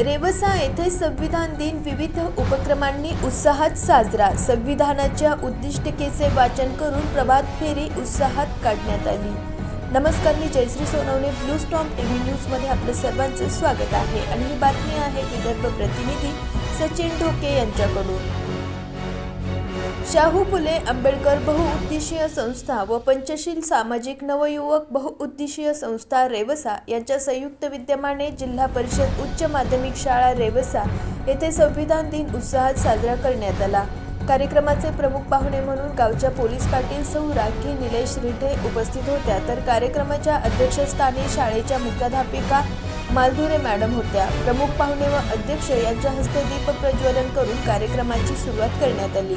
रेवसा येथे संविधान दिन विविध उपक्रमांनी उत्साहात साजरा. संविधानाच्या उद्दिष्टिकेचे वाचन करून प्रभात फेरी उत्साहात काढण्यात आली. नमस्कार मी Jayashree Sonawane blue storm TV न्यूजमध्ये आपलं सर्वांचं स्वागत आहे. आणि ही बातमी आहे विदर्भ प्रतिनिधी सचिन ढोके यांच्याकडून. शाहू फुले आंबेडकर बहुउद्देशीय संस्था व पंचशील सामाजिक नवयुवक बहुउद्देशीय संस्था रेवसा यांच्या संयुक्त विद्यमाने जिल्हा परिषद उच्च माध्यमिक शाळा रेवसा येथे संविधान दिन उत्साहात साजरा करण्यात आला. कार्यक्रमाचे प्रमुख पाहुणे म्हणून गावच्या पोलीस पाटील सौ राखी निलेश रिठे उपस्थित होत्या. तर कार्यक्रमाच्या अध्यक्षस्थानी शाळेच्या मुख्याध्यापिका मालधुरे मॅडम होत्या. प्रमुख पाहुणे व अध्यक्ष यांच्या हस्ते दीप प्रज्वलन करून कार्यक्रमाची सुरुवात करण्यात आली.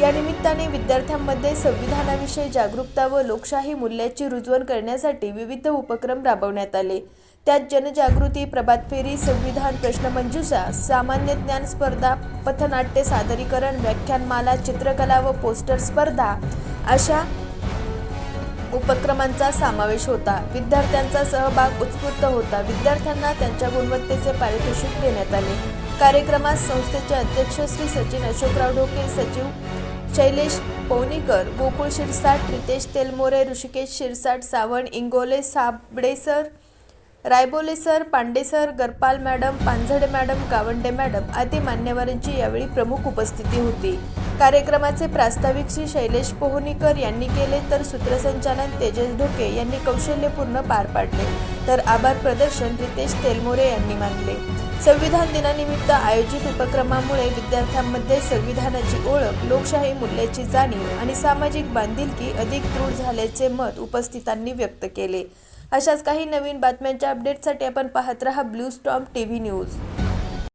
या निमित्ताने विद्यार्थ्यांमध्ये संविधानाविषयी जागरूकता व लोकशाही मूल्याची रुजवण करण्यासाठी विविध उपक्रम राबवण्यात आले. त्यात जनजागृती प्रभात फेरी संविधान प्रश्नमंजुषा सामान्य ज्ञान स्पर्धा पथनाट्य सादरीकरण व्याख्यानमाला चित्रकला व पोस्टर स्पर्धा अशा उपक्रमांचा समावेश होता. विद्यार्थ्यांचा सहभाग उत्स्फूर्त होता. विद्यार्थ्यांना त्यांच्या गुणवत्तेचे पारितोषिक देण्यात आले. कार्यक्रमात संस्थेचे अध्यक्ष श्री सचिन अशोकराव ढोके सचिव शैलेश पौनीकर गोकुळ शिरसाट रितेश तेलमोरे ऋषिकेश शिरसाट सावण Ingole साबडेसर Raibole sir Pande sir Garpal madam Panjhade madam Gawande madam आदी मान्यवरांची यावेळी प्रमुख उपस्थिती होती. कार्यक्रमाचे प्रास्ताविक श्री शैलेश पोहनीकर यांनी केले तर सूत्रसंचालन तेजस ढोके यांनी कौशल्यपूर्ण पार पाडले तर आभार प्रदर्शन रितेश तेलमोरे यांनी मानले. संविधान दिनानिमित्त आयोजित उपक्रमामुळे विद्यार्थ्यांमध्ये संविधानाची ओळख लोकशाही मूल्याची जाणीव आणि सामाजिक बांधिलकी अधिक दृढ झाल्याचे मत उपस्थितांनी व्यक्त केले. अशाच काही नवीन बातम्यांच्या अपडेटसाठी आपण पाहत रहा blue storm T V news.